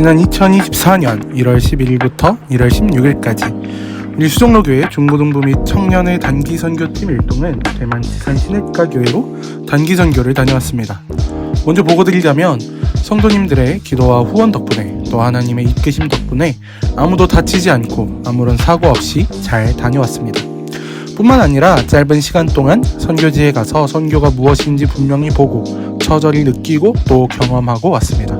지난 2024년 1월 11일부터 1월 16일까지 우리 수정로 교회 중고등부 및 청년의 단기 선교팀 일동은 대만 지산 시냇가 교회로 단기 선교를 다녀왔습니다. 먼저 보고 드리자면 성도님들의 기도와 후원 덕분에 또 하나님의 이끄심 덕분에 아무도 다치지 않고 아무런 사고 없이 잘 다녀왔습니다. 뿐만 아니라 짧은 시간 동안 선교지에 가서 선교가 무엇인지 분명히 보고 처절히 느끼고 또 경험하고 왔습니다.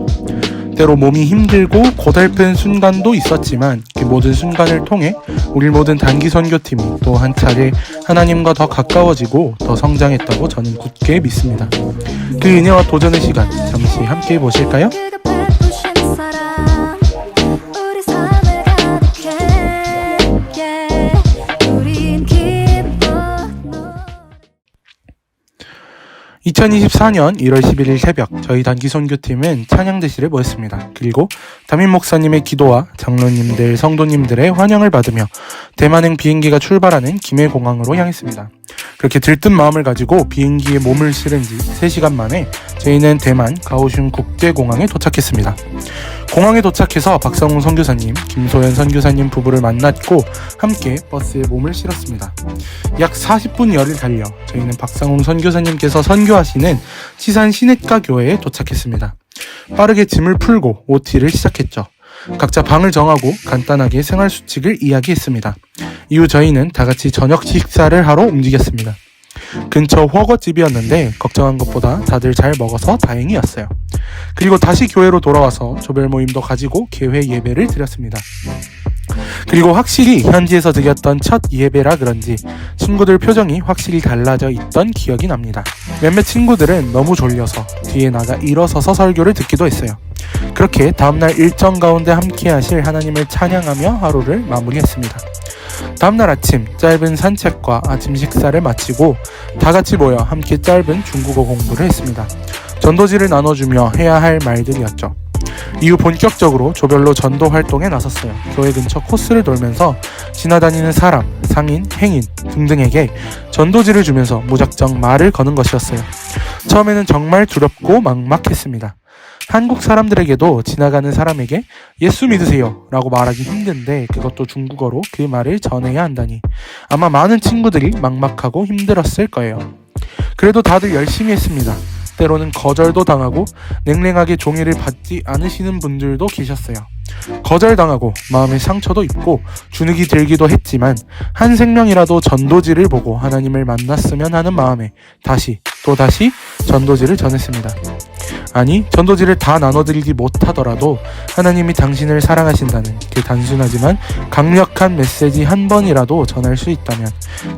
때로 몸이 힘들고 고달픈 순간도 있었지만 그 모든 순간을 통해 우리 모든 단기 선교팀이 또 한 차례 하나님과 더 가까워지고 더 성장했다고 저는 굳게 믿습니다. 그 은혜와 도전의 시간 잠시 함께 보실까요? 2024년 1월 11일 새벽 저희 단기 선교팀은 찬양대실에 모였습니다. 그리고 담임 목사님의 기도와 장로님들, 성도님들의 환영을 받으며 대만행 비행기가 출발하는 김해 공항으로 향했습니다. 그렇게 들뜬 마음을 가지고 비행기에 몸을 실은 지 3시간 만에 저희는 대만 가오슝 국제공항에 도착했습니다. 공항에 도착해서 박성웅 선교사님, 김소연 선교사님 부부를 만났고 함께 버스에 몸을 실었습니다. 약 40분 열을 달려 저희는 박상홍 선교사님께서 선교하시는 치산 시냇가 교회에 도착했습니다. 빠르게 짐을 풀고 OT를 시작했죠. 각자 방을 정하고 간단하게 생활 수칙을 이야기했습니다. 이후 저희는 다 같이 저녁 식사를 하러 움직였습니다. 근처 허거집이었는데 걱정한 것보다 다들 잘 먹어서 다행이었어요. 그리고 다시 교회로 돌아와서 조별 모임도 가지고 개회 예배를 드렸습니다. 그리고 확실히 현지에서 드렸던 첫 예배라 그런지 친구들 표정이 확실히 달라져 있던 기억이 납니다. 몇몇 친구들은 너무 졸려서 뒤에 나가 일어서서 설교를 듣기도 했어요. 그렇게 다음날 일정 가운데 함께 하실 하나님을 찬양하며 하루를 마무리했습니다. 다음날 아침 짧은 산책과 아침 식사를 마치고 다 같이 모여 함께 짧은 중국어 공부를 했습니다. 전도지를 나눠주며 해야 할 말들이었죠. 이후 본격적으로 조별로 전도 활동에 나섰어요. 교회 근처 코스를 돌면서 지나다니는 사람, 상인, 행인 등등에게 전도지를 주면서 무작정 말을 거는 것이었어요. 처음에는 정말 두렵고 막막했습니다. 한국 사람들에게도 지나가는 사람에게 예수 믿으세요 라고 말하기 힘든데 그것도 중국어로 그 말을 전해야 한다니 아마 많은 친구들이 막막하고 힘들었을 거예요. 그래도 다들 열심히 했습니다. 때로는 거절도 당하고 냉랭하게 종이를 받지 않으시는 분들도 계셨어요. 거절당하고 마음의 상처도 입고 주눅이 들기도 했지만 한 생명이라도 전도지를 보고 하나님을 만났으면 하는 마음에 다시 또 다시 전도지를 전했습니다. 아니 전도지를 다 나눠드리지 못하더라도 하나님이 당신을 사랑하신다는 그 단순하지만 강력한 메시지 한 번이라도 전할 수 있다면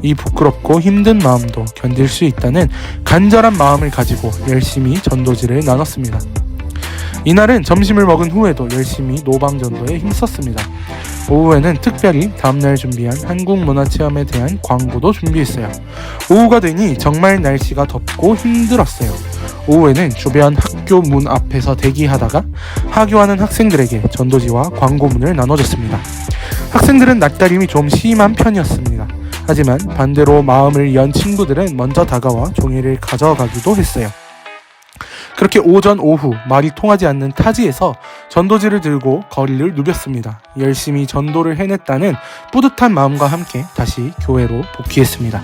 이 부끄럽고 힘든 마음도 견딜 수 있다는 간절한 마음을 가지고 열심히 전도지를 나눴습니다. 이날은 점심을 먹은 후에도 열심히 노방전도에 힘썼습니다. 오후에는 특별히 다음날 준비한 한국문화체험에 대한 광고도 준비했어요. 오후가 되니 정말 날씨가 덥고 힘들었어요. 오후에는 주변 학교 문 앞에서 대기하다가 하교하는 학생들에게 전도지와 광고문을 나눠줬습니다. 학생들은 낯가림이 좀 심한 편이었습니다. 하지만 반대로 마음을 연 친구들은 먼저 다가와 종이를 가져가기도 했어요. 그렇게 오전 오후 말이 통하지 않는 타지에서 전도지를 들고 거리를 누볐습니다. 열심히 전도를 해냈다는 뿌듯한 마음과 함께 다시 교회로 복귀했습니다.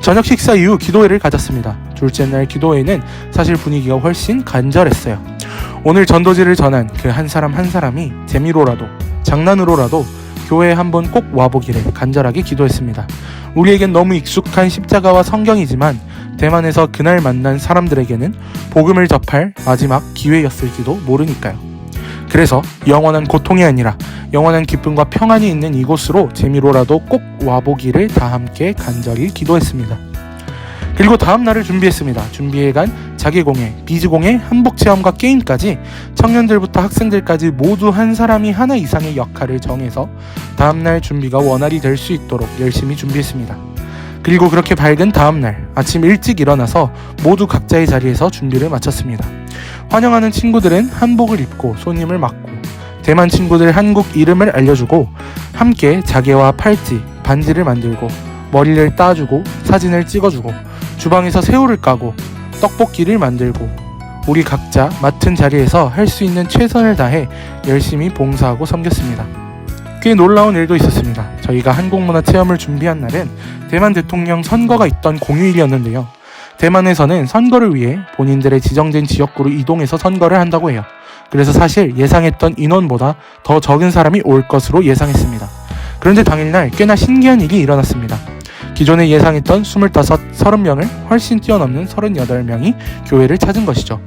저녁 식사 이후 기도회를 가졌습니다. 둘째 날 기도회는 사실 분위기가 훨씬 간절했어요. 오늘 전도지를 전한 그 한 사람 한 사람이 재미로라도 장난으로라도 교회에 한번 꼭 와보기를 간절하게 기도했습니다. 우리에겐 너무 익숙한 십자가와 성경이지만 대만에서 그날 만난 사람들에게는 복음을 접할 마지막 기회였을지도 모르니까요. 그래서 영원한 고통이 아니라 영원한 기쁨과 평안이 있는 이곳으로 재미로라도 꼭 와보기를 다 함께 간절히 기도했습니다. 그리고 다음 날을 준비했습니다. 준비해간 자기공예, 비즈공예, 한복 체험과 게임까지 청년들부터 학생들까지 모두 한 사람이 하나 이상의 역할을 정해서 다음 날 준비가 원활히 될 수 있도록 열심히 준비했습니다. 그리고 그렇게 밝은 다음날 아침 일찍 일어나서 모두 각자의 자리에서 준비를 마쳤습니다. 환영하는 친구들은 한복을 입고 손님을 맞고 대만 친구들 한국 이름을 알려주고 함께 자개와 팔찌, 반지를 만들고 머리를 따주고 사진을 찍어주고 주방에서 새우를 까고 떡볶이를 만들고 우리 각자 맡은 자리에서 할 수 있는 최선을 다해 열심히 봉사하고 섬겼습니다. 꽤 놀라운 일도 있었습니다. 저희가 한국문화 체험을 준비한 날은 대만 대통령 선거가 있던 공휴일이었는데요. 대만에서는 선거를 위해 본인들의 지정된 지역구로 이동해서 선거를 한다고 해요. 그래서 사실 예상했던 인원보다 더 적은 사람이 올 것으로 예상했습니다. 그런데 당일날 꽤나 신기한 일이 일어났습니다. 기존에 예상했던 25, 30명을 훨씬 뛰어넘는 38명이 교회를 찾은 것이죠.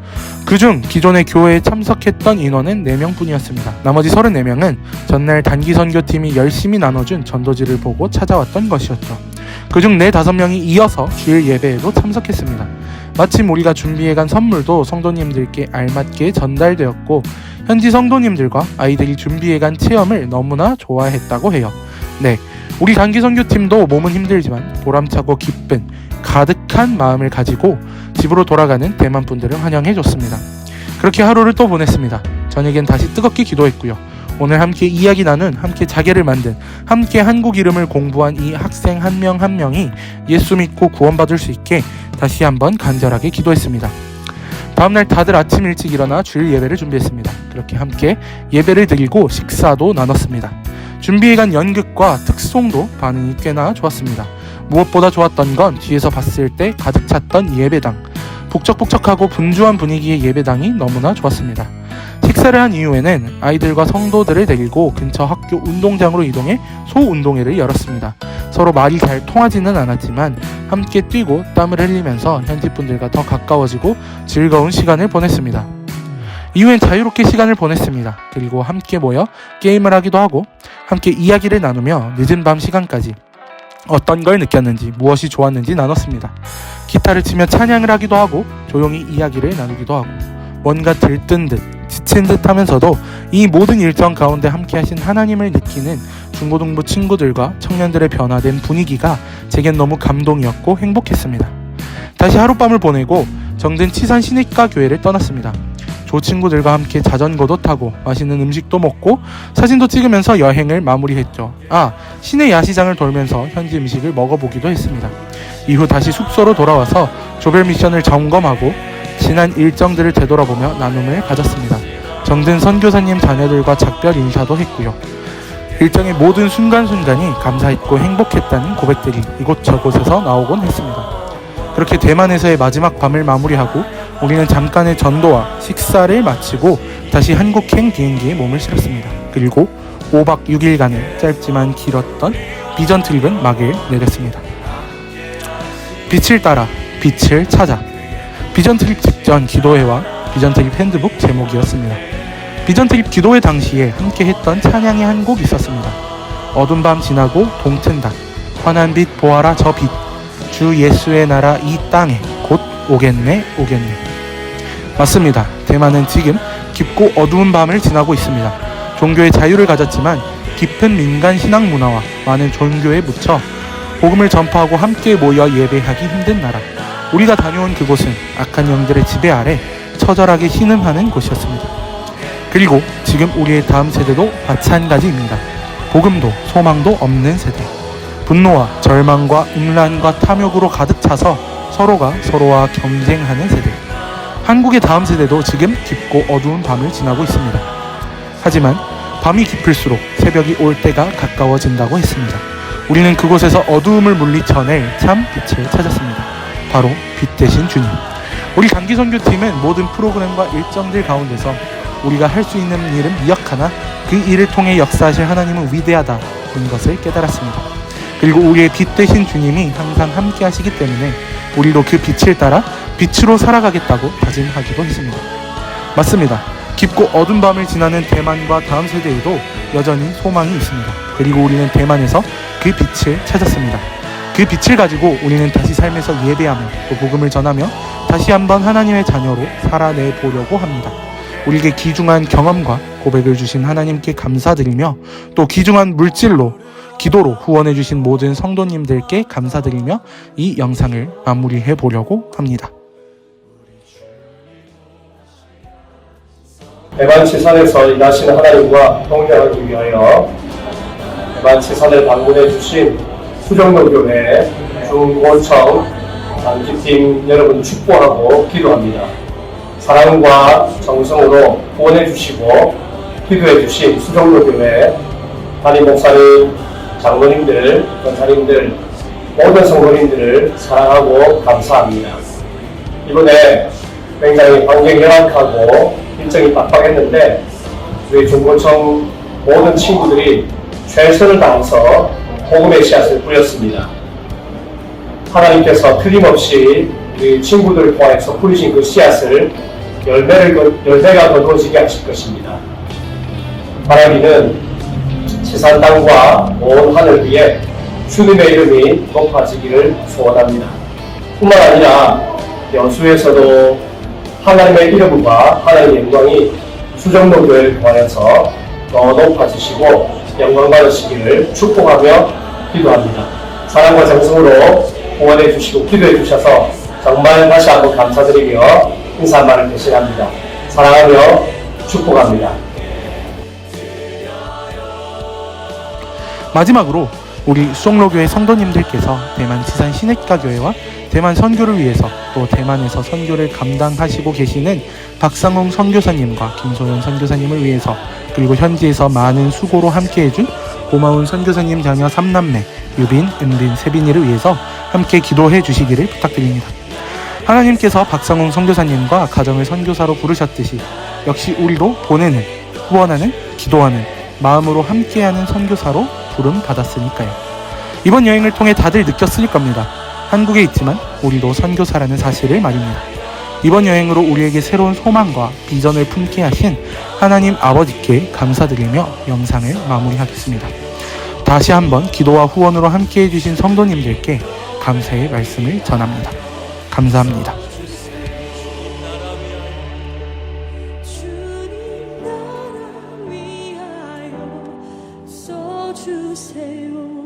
그중 기존의 교회에 참석했던 인원은 4명 뿐이었습니다. 나머지 34명은 전날 단기 선교팀이 열심히 나눠준 전도지를 보고 찾아왔던 것이었죠. 그중 4, 5명이 이어서 주일 예배에도 참석했습니다. 마침 우리가 준비해간 선물도 성도님들께 알맞게 전달되었고 현지 성도님들과 아이들이 준비해간 체험을 너무나 좋아했다고 해요. 네, 우리 단기 선교팀도 몸은 힘들지만 보람차고 기쁜 가득한 마음을 가지고 집으로 돌아가는 대만 분들을 환영해 줬습니다. 그렇게 하루를 또 보냈습니다. 저녁엔 다시 뜨겁게 기도했고요. 오늘 함께 이야기 나눈, 함께 자개를 만든, 함께 한국 이름을 공부한 이 학생 한 명한 명이 예수 믿고 구원받을 수 있게 다시 한번 간절하게 기도했습니다. 다음날 다들 아침 일찍 일어나 주일 예배를 준비했습니다. 그렇게 함께 예배를 드리고 식사도 나눴습니다. 준비해간 연극과 특송도 반응이 꽤나 좋았습니다. 무엇보다 좋았던 건 뒤에서 봤을 때 가득 찼던 예배당. 북적북적하고 분주한 분위기의 예배당이 너무나 좋았습니다. 식사를 한 이후에는 아이들과 성도들을 데리고 근처 학교 운동장으로 이동해 소운동회를 열었습니다. 서로 말이 잘 통하지는 않았지만 함께 뛰고 땀을 흘리면서 현지 분들과 더 가까워지고 즐거운 시간을 보냈습니다. 이후엔 자유롭게 시간을 보냈습니다. 그리고 함께 모여 게임을 하기도 하고 함께 이야기를 나누며 늦은 밤 시간까지 어떤 걸 느꼈는지 무엇이 좋았는지 나눴습니다. 기타를 치며 찬양을 하기도 하고 조용히 이야기를 나누기도 하고 뭔가 들뜬 듯 지친 듯 하면서도 이 모든 일정 가운데 함께 하신 하나님을 느끼는 중고등부 친구들과 청년들의 변화된 분위기가 제겐 너무 감동이었고 행복했습니다. 다시 하룻밤을 보내고 정든 치산 신익가 교회를 떠났습니다. 조 친구들과 함께 자전거도 타고 맛있는 음식도 먹고 사진도 찍으면서 여행을 마무리했죠. 아, 시내 야시장을 돌면서 현지 음식을 먹어보기도 했습니다. 이후 다시 숙소로 돌아와서 조별 미션을 점검하고 지난 일정들을 되돌아보며 나눔을 가졌습니다. 정든 선교사님 자녀들과 작별 인사도 했고요. 일정의 모든 순간순간이 감사했고 행복했다는 고백들이 이곳저곳에서 나오곤 했습니다. 그렇게 대만에서의 마지막 밤을 마무리하고 우리는 잠깐의 전도와 식사를 마치고 다시 한국행 비행기에 몸을 실었습니다. 그리고 5박 6일간의 짧지만 길었던 비전 트립은 막을 내렸습니다. 빛을 따라 빛을 찾아 비전 트립 직전 기도회와 비전 트립 핸드북 제목이었습니다. 비전 트립 기도회 당시에 함께 했던 찬양이 한 곡 있었습니다. 어둠 밤 지나고 동튼다. 환한 빛 보아라 저 빛. 주 예수의 나라 이 땅에 곧 오겠네 오겠네. 맞습니다. 대만은 지금 깊고 어두운 밤을 지나고 있습니다. 종교의 자유를 가졌지만 깊은 민간 신앙 문화와 많은 종교에 묻혀 복음을 전파하고 함께 모여 예배하기 힘든 나라. 우리가 다녀온 그곳은 악한 영들의 지배 아래 처절하게 신음하는 곳이었습니다. 그리고 지금 우리의 다음 세대도 마찬가지입니다. 복음도 소망도 없는 세대. 분노와 절망과 음란과 탐욕으로 가득 차서 서로가 서로와 경쟁하는 세대. 한국의 다음 세대도 지금 깊고 어두운 밤을 지나고 있습니다. 하지만 밤이 깊을수록 새벽이 올 때가 가까워진다고 했습니다. 우리는 그곳에서 어두움을 물리쳐낼 참 빛을 찾았습니다. 바로 빛 대신 주님. 우리 단기 선교팀은 모든 프로그램과 일정들 가운데서 우리가 할 수 있는 일은 미약하나 그 일을 통해 역사하실 하나님은 위대하다 는 것을 깨달았습니다. 그리고 우리의 빛 대신 주님이 항상 함께 하시기 때문에 우리도 그 빛을 따라 빛으로 살아가겠다고 다짐하기도 했습니다. 맞습니다. 깊고 어두운 밤을 지나는 대만과 다음 세대에도 여전히 소망이 있습니다. 그리고 우리는 대만에서 그 빛을 찾았습니다. 그 빛을 가지고 우리는 다시 삶에서 예배하며 또 복음을 전하며 다시 한번 하나님의 자녀로 살아내 보려고 합니다. 우리에게 귀중한 경험과 고백을 주신 하나님께 감사드리며 또 귀중한 물질로 기도로 후원해 주신 모든 성도님들께 감사드리며 이 영상을 마무리해 보려고 합니다. 대만치선에서 일하시는 하나님과 동행하기 위하여 대만치선에 방문해 주신 수정동교회 중고청 단기팀 여러분 축복하고 기도합니다. 사랑과 정성으로 후원해 주시고 기도해 주신 수정로교회 담임 목사님, 장로님들, 권사님들, 모든 성도님들을 사랑하고 감사합니다. 이번에 굉장히 환경이 열악하고 일정이 빡빡했는데 우리 중고청 모든 친구들이 최선을 다해서 복음의 씨앗을 뿌렸습니다. 하나님께서 틀림없이 우리 친구들을 통해서 뿌리신 그 씨앗을 열매를 거- 열매가 거두어지게 하실 것입니다. 바라기는 지산 땅과 온 하늘 위에 주님의 이름이 높아지기를 소원합니다. 뿐만 아니라 여수에서도 하나님의 이름과 하나님의 영광이 교회를 통하여서 더 높아지시고 영광 받으시기를 축복하며 기도합니다. 사랑과 정성으로 후원해 주시고 기도해 주셔서 정말 다시 한번 감사드리며 인사 말을 대신합니다. 사랑하며 축복합니다. 마지막으로 우리 수종로교회 성도님들께서 대만 지산 신액가 교회와 대만 선교를 위해서 또 대만에서 선교를 감당하시고 계시는 박상홍 선교사님과 김소연 선교사님을 위해서 그리고 현지에서 많은 수고로 함께해준 고마운 선교사님 자녀 3남매 유빈, 은빈, 세빈이를 위해서 함께 기도해 주시기를 부탁드립니다. 하나님께서 박상홍 선교사님과 가정을 선교사로 부르셨듯이 역시 우리도 보내는, 후원하는, 기도하는 마음으로 함께하는 선교사로 부름 받았으니까요. 이번 여행을 통해 다들 느꼈을 겁니다. 한국에 있지만 우리도 선교사라는 사실을 말입니다. 이번 여행으로 우리에게 새로운 소망과 비전을 품게 하신 하나님 아버지께 감사드리며 영상을 마무리하겠습니다. 다시 한번 기도와 후원으로 함께 해주신 성도님들께 감사의 말씀을 전합니다. 감사합니다. 주세요